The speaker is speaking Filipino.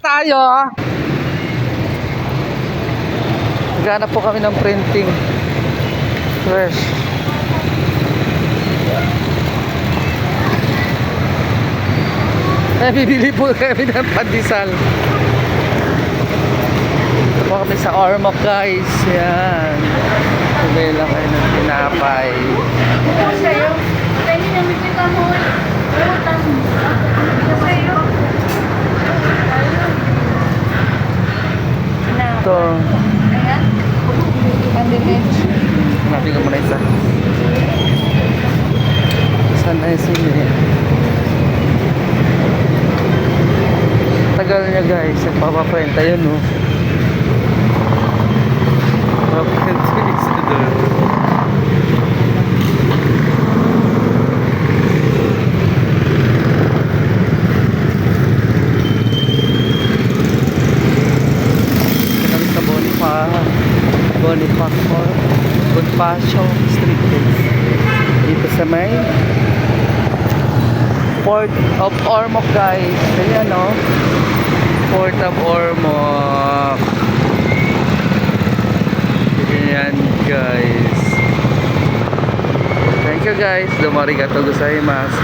tayo. Naghanap po kami ng printing. Fresh. Eh, bibili po kami ng pandesal. Ito po kami sa Ormoc guys. Yan. Lang kayo ng tinapay. sa'yo. Na. Ito. Ayan. Pandemage. Natin ko muna isa. Saan na yung sili? Tagal niya guys. Nagpapaprenta yun oh. Papaprenta yung isa doon. Ito kami sa Bonifac. Bonifac Mall. Bonifacio Street guys. Dito sa may Port of Ormoc guys. Ayan o. Port of Ormoc. Ayan guys. Thank you guys. Dumarigato gozaimasu.